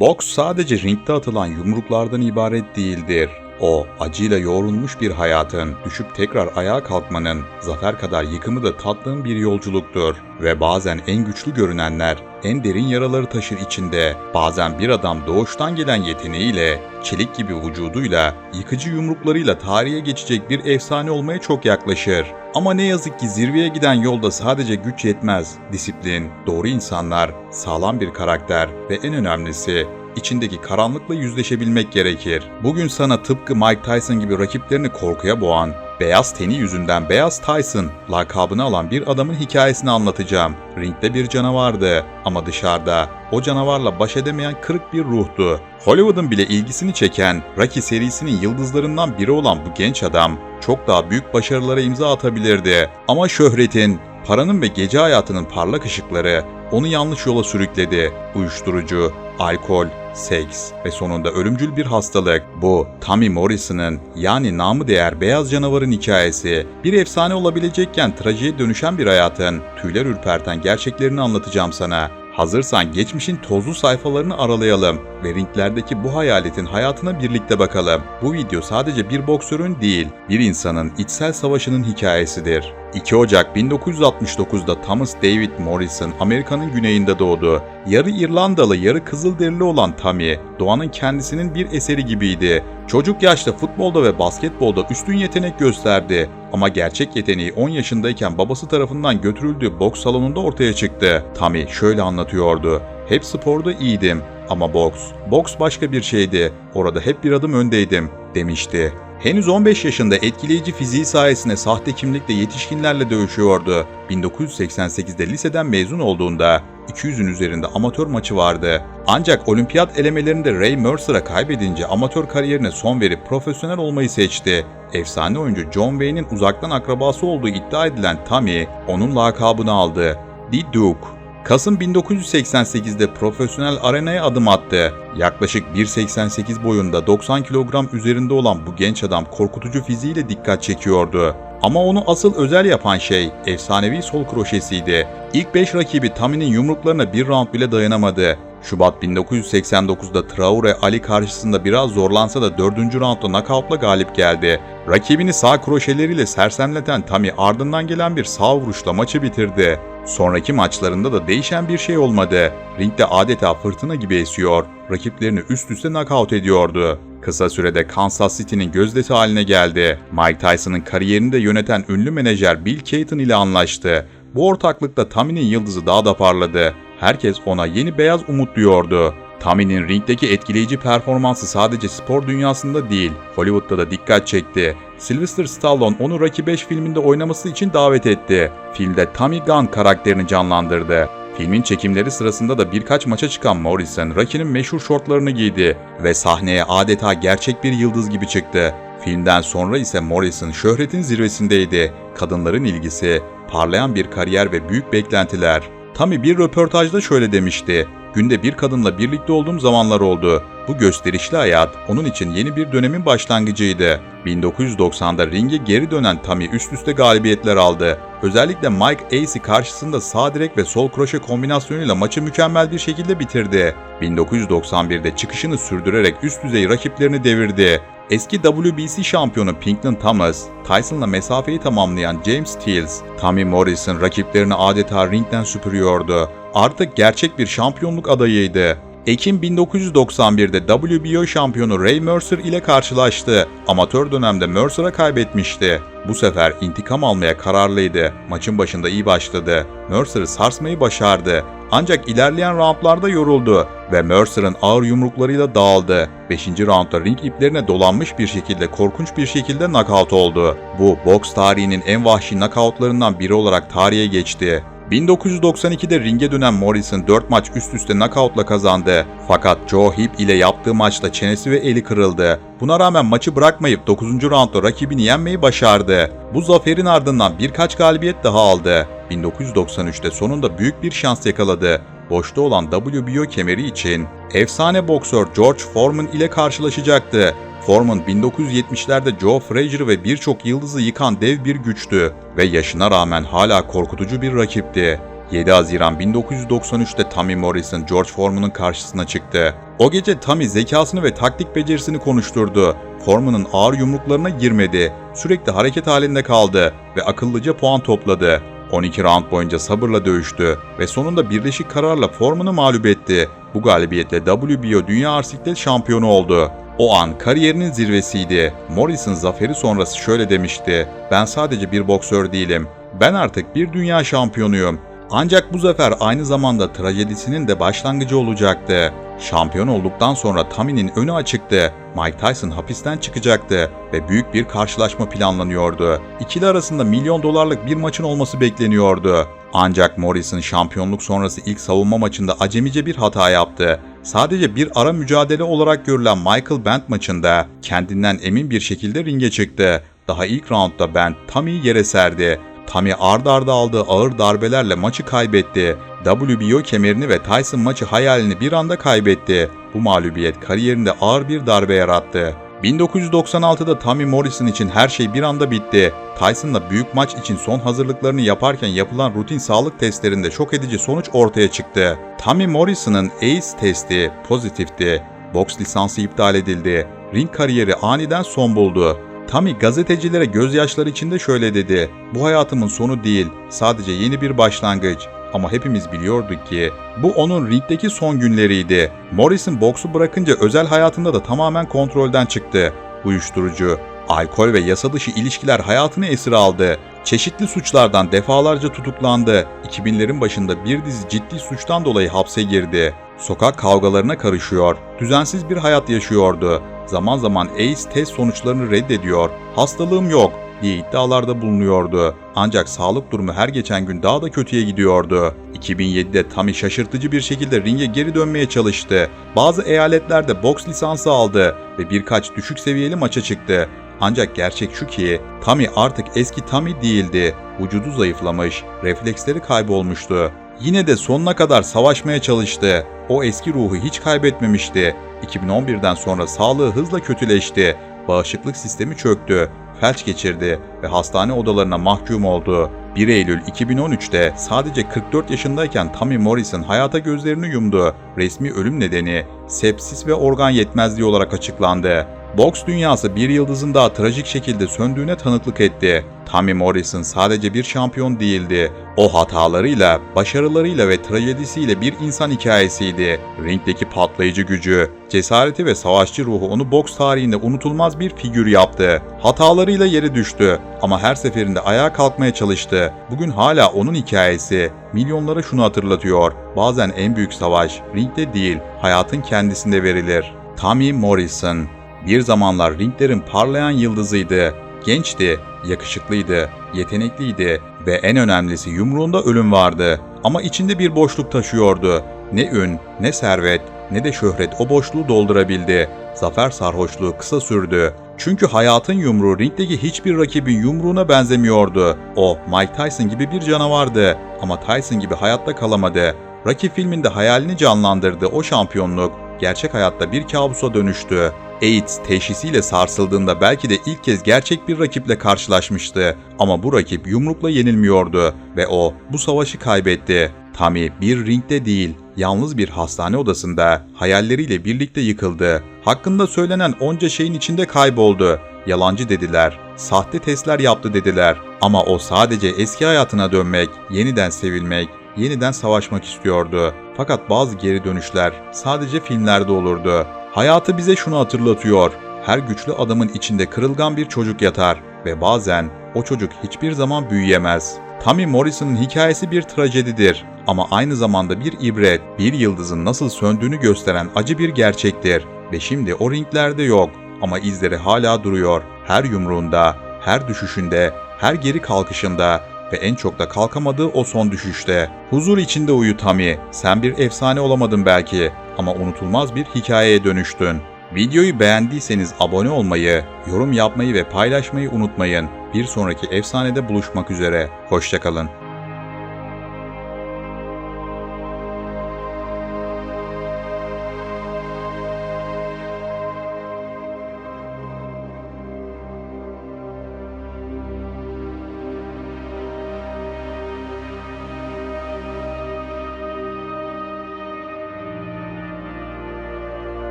Boks sadece ringde atılan yumruklardan ibaret değildir. O, acıyla yoğrulmuş bir hayatın, düşüp tekrar ayağa kalkmanın, zafer kadar yıkımı da tattığın bir yolculuktur. Ve bazen en güçlü görünenler, en derin yaraları taşır içinde. Bazen bir adam doğuştan gelen yeteneğiyle, çelik gibi vücuduyla, yıkıcı yumruklarıyla tarihe geçecek bir efsane olmaya çok yaklaşır. Ama ne yazık ki zirveye giden yolda sadece güç yetmez. Disiplin, doğru insanlar, sağlam bir karakter ve en önemlisi içindeki karanlıkla yüzleşebilmek gerekir. Bugün sana tıpkı Mike Tyson gibi rakiplerini korkuya boğan, beyaz teni yüzünden Beyaz Tyson lakabını alan bir adamın hikayesini anlatacağım. Ringde bir canavardı ama dışarıda o canavarla baş edemeyen kırık bir ruhtu. Hollywood'un bile ilgisini çeken Rocky serisinin yıldızlarından biri olan bu genç adam çok daha büyük başarılara imza atabilirdi. Ama şöhretin, paranın ve gece hayatının parlak ışıkları onu yanlış yola sürükledi. Uyuşturucu, alkol, seks ve sonunda ölümcül bir hastalık. Bu Tommy Morrison'ın yani namı değer beyaz canavarın hikayesi. Bir efsane olabilecekken trajiye dönüşen bir hayatın tüyler ürperten gerçeklerini anlatacağım sana. Hazırsan geçmişin tozlu sayfalarını aralayalım ve ringlerdeki bu hayaletin hayatına birlikte bakalım. Bu video sadece bir boksörün değil, bir insanın içsel savaşının hikayesidir. 2 Ocak 1969'da Thomas David Morrison Amerika'nın güneyinde doğdu. Yarı İrlandalı, yarı Kızılderili olan Tommy, doğanın kendisinin bir eseri gibiydi. Çocuk yaşta futbolda ve basketbolda üstün yetenek gösterdi. Ama gerçek yeteneği 10 yaşındayken babası tarafından götürüldüğü boks salonunda ortaya çıktı. Tommy şöyle anlatıyordu. Hep sporda iyiydim ama boks, boks başka bir şeydi. Orada hep bir adım öndeydim demişti. Henüz 15 yaşında etkileyici fiziği sayesinde sahte kimlikle yetişkinlerle dövüşüyordu. 1988'de liseden mezun olduğunda 200'ün üzerinde amatör maçı vardı. Ancak olimpiyat elemelerinde Ray Mercer'a kaybedince amatör kariyerine son verip profesyonel olmayı seçti. Efsane oyuncu John Wayne'in uzaktan akrabası olduğu iddia edilen Tommy, onun lakabını aldı. The Duke. Kasım 1988'de profesyonel arenaya adım attı. Yaklaşık 1.88 boyunda 90 kilogram üzerinde olan bu genç adam korkutucu fiziğiyle dikkat çekiyordu. Ama onu asıl özel yapan şey efsanevi sol kroşesiydi. İlk 5 rakibi Tammy'nin yumruklarına bir round bile dayanamadı. Şubat 1989'da Traore Ali karşısında biraz zorlansa da 4. roundda knockoutla galip geldi. Rakibini sağ kroşeleriyle sersemleten Tammy ardından gelen bir sağ vuruşla maçı bitirdi. Sonraki maçlarında da değişen bir şey olmadı. Ringde adeta fırtına gibi esiyor, rakiplerini üst üste knockout ediyordu. Kısa sürede Kansas City'nin gözdesi haline geldi. Mike Tyson'ın kariyerini de yöneten ünlü menajer Bill Keaton ile anlaştı. Bu ortaklıkta Tammy'nin yıldızı daha da parladı. Herkes ona yeni beyaz umut diyordu. Tammy'nin ringdeki etkileyici performansı sadece spor dünyasında değil, Hollywood'da da dikkat çekti. Sylvester Stallone onu Rocky 5 filminde oynaması için davet etti. Filmde Tommy Gunn karakterini canlandırdı. Filmin çekimleri sırasında da birkaç maça çıkan Morrison, Rocky'nin meşhur şortlarını giydi ve sahneye adeta gerçek bir yıldız gibi çıktı. Filmden sonra ise Morrison şöhretin zirvesindeydi. Kadınların ilgisi, parlayan bir kariyer ve büyük beklentiler. Tommy bir röportajda şöyle demişti. Günde bir kadınla birlikte olduğum zamanlar oldu. Bu gösterişli hayat onun için yeni bir dönemin başlangıcıydı. 1990'da ringe geri dönen Tommy üst üste galibiyetler aldı. Özellikle Mike Acey karşısında sağ direk ve sol kroşe kombinasyonuyla maçı mükemmel bir şekilde bitirdi. 1991'de çıkışını sürdürerek üst düzey rakiplerini devirdi. Eski WBC şampiyonu Pinkton Thomas, Tyson'la mesafeyi tamamlayan James Steels, Tommy Morrison rakiplerini adeta ringden süpürüyordu. Artık gerçek bir şampiyonluk adayıydı. Ekim 1991'de WBO şampiyonu Ray Mercer ile karşılaştı. Amatör dönemde Mercer'a kaybetmişti. Bu sefer intikam almaya kararlıydı. Maçın başında iyi başladı. Mercer'ı sarsmayı başardı. Ancak ilerleyen roundlarda yoruldu ve Mercer'ın ağır yumruklarıyla dağıldı. 5. roundda ring iplerine dolanmış bir şekilde korkunç bir şekilde knockout oldu. Bu boks tarihinin en vahşi knockoutlarından biri olarak tarihe geçti. 1992'de ringe dönen Morrison 4 maç üst üste knockoutla kazandı. Fakat Joe Hip ile yaptığı maçta çenesi ve eli kırıldı. Buna rağmen maçı bırakmayıp 9. roundda rakibini yenmeyi başardı. Bu zaferin ardından birkaç galibiyet daha aldı. 1993'te sonunda büyük bir şans yakaladı. Boşta olan WBO kemeri için efsane boksör George Foreman ile karşılaşacaktı. Foreman 1970'lerde Joe Frazier ve birçok yıldızı yıkan dev bir güçtü ve yaşına rağmen hala korkutucu bir rakipti. 7 Haziran 1993'te Tommy Morrison George Foreman'ın karşısına çıktı. O gece Tommy zekasını ve taktik becerisini konuşturdu. Foreman'ın ağır yumruklarına girmedi. Sürekli hareket halinde kaldı ve akıllıca puan topladı. 12 round boyunca sabırla dövüştü ve sonunda birleşik kararla Foreman'ı mağlup etti. Bu galibiyetle WBO Dünya Arsiklet şampiyonu oldu. O an kariyerinin zirvesiydi. Morrison zaferi sonrası şöyle demişti. Ben sadece bir boksör değilim. Ben artık bir dünya şampiyonuyum. Ancak bu zafer aynı zamanda trajedisinin de başlangıcı olacaktı. Şampiyon olduktan sonra Tammy'nin önü açıktı. Mike Tyson hapisten çıkacaktı ve büyük bir karşılaşma planlanıyordu. İkili arasında milyon dolarlık bir maçın olması bekleniyordu. Ancak Morrison şampiyonluk sonrası ilk savunma maçında acemice bir hata yaptı. Sadece bir ara mücadele olarak görülen Michael Bent maçında kendinden emin bir şekilde ringe çıktı. Daha ilk roundda Bent Tammy'yi yere serdi. Tommy ard arda aldığı ağır darbelerle maçı kaybetti. WBO kemerini ve Tyson maçı hayalini bir anda kaybetti. Bu mağlubiyet kariyerinde ağır bir darbe yarattı. 1996'da Tommy Morrison için her şey bir anda bitti. Tyson'la büyük maç için son hazırlıklarını yaparken yapılan rutin sağlık testlerinde şok edici sonuç ortaya çıktı. Tommy Morrison'ın AIDS testi pozitifti. Boks lisansı iptal edildi. Ring kariyeri aniden son buldu. Tommy gazetecilere gözyaşları içinde şöyle dedi. Bu hayatımın sonu değil, sadece yeni bir başlangıç. Ama hepimiz biliyorduk ki bu onun ringdeki son günleriydi. Morrison boksu bırakınca özel hayatında da tamamen kontrolden çıktı. Uyuşturucu, alkol ve yasa dışı ilişkiler hayatını esir aldı. Çeşitli suçlardan defalarca tutuklandı. 2000'lerin başında bir dizi ciddi suçtan dolayı hapse girdi. Sokak kavgalarına karışıyor, düzensiz bir hayat yaşıyordu. Zaman zaman AIDS test sonuçlarını reddediyor, hastalığım yok diye iddialarda bulunuyordu. Ancak sağlık durumu her geçen gün daha da kötüye gidiyordu. 2007'de Tommy şaşırtıcı bir şekilde ringe geri dönmeye çalıştı. Bazı eyaletlerde boks lisansı aldı ve birkaç düşük seviyeli maça çıktı. Ancak gerçek şu ki Tommy artık eski Tommy değildi. Vücudu zayıflamış, refleksleri kaybolmuştu. Yine de sonuna kadar savaşmaya çalıştı. O eski ruhu hiç kaybetmemişti. 2011'den sonra sağlığı hızla kötüleşti. Bağışıklık sistemi çöktü felç geçirdi ve hastane odalarına mahkum oldu. 1 Eylül 2013'te sadece 44 yaşındayken Tommy Morrison hayata gözlerini yumdu. Resmi ölüm nedeni sepsis ve organ yetmezliği olarak açıklandı. Boks dünyası bir yıldızın daha trajik şekilde söndüğüne tanıklık etti. Tommy Morrison sadece bir şampiyon değildi. O hatalarıyla, başarılarıyla ve trajedisiyle bir insan hikayesiydi. Ringdeki patlayıcı gücü, cesareti ve savaşçı ruhu onu boks tarihinde unutulmaz bir figür yaptı. Hatalarıyla yere düştü ama her seferinde ayağa kalkmaya çalıştı. Bugün hala onun hikayesi milyonlara şunu hatırlatıyor. Bazen en büyük savaş ringde değil, hayatın kendisinde verilir. Tommy Morrison bir zamanlar ringlerin parlayan yıldızıydı. Gençti, yakışıklıydı, yetenekliydi ve en önemlisi yumruğunda ölüm vardı. Ama içinde bir boşluk taşıyordu. Ne ün, ne servet, ne de şöhret o boşluğu doldurabildi. Zafer sarhoşluğu kısa sürdü. Çünkü hayatın yumruğu ringdeki hiçbir rakibin yumruğuna benzemiyordu. O Mike Tyson gibi bir canavardı ama Tyson gibi hayatta kalamadı. Rocky filminde hayalini canlandırdı o şampiyonluk gerçek hayatta bir kabusa dönüştü. AIDS teşhisiyle sarsıldığında belki de ilk kez gerçek bir rakiple karşılaşmıştı. Ama bu rakip yumrukla yenilmiyordu ve o bu savaşı kaybetti. Tommy bir ringde değil, yalnız bir hastane odasında hayalleriyle birlikte yıkıldı. Hakkında söylenen onca şeyin içinde kayboldu. Yalancı dediler, sahte testler yaptı dediler. Ama o sadece eski hayatına dönmek, yeniden sevilmek, yeniden savaşmak istiyordu. Fakat bazı geri dönüşler sadece filmlerde olurdu. Hayatı bize şunu hatırlatıyor. Her güçlü adamın içinde kırılgan bir çocuk yatar ve bazen o çocuk hiçbir zaman büyüyemez. Tommy Morrison'ın hikayesi bir trajedidir ama aynı zamanda bir ibret, bir yıldızın nasıl söndüğünü gösteren acı bir gerçektir ve şimdi o ringlerde yok ama izleri hala duruyor. Her yumruğunda, her düşüşünde, her geri kalkışında ve en çok da kalkamadığı o son düşüşte. Huzur içinde uyu Tommy. Sen bir efsane olamadın belki ama unutulmaz bir hikayeye dönüştün. Videoyu beğendiyseniz abone olmayı, yorum yapmayı ve paylaşmayı unutmayın. Bir sonraki efsanede buluşmak üzere. Hoşçakalın.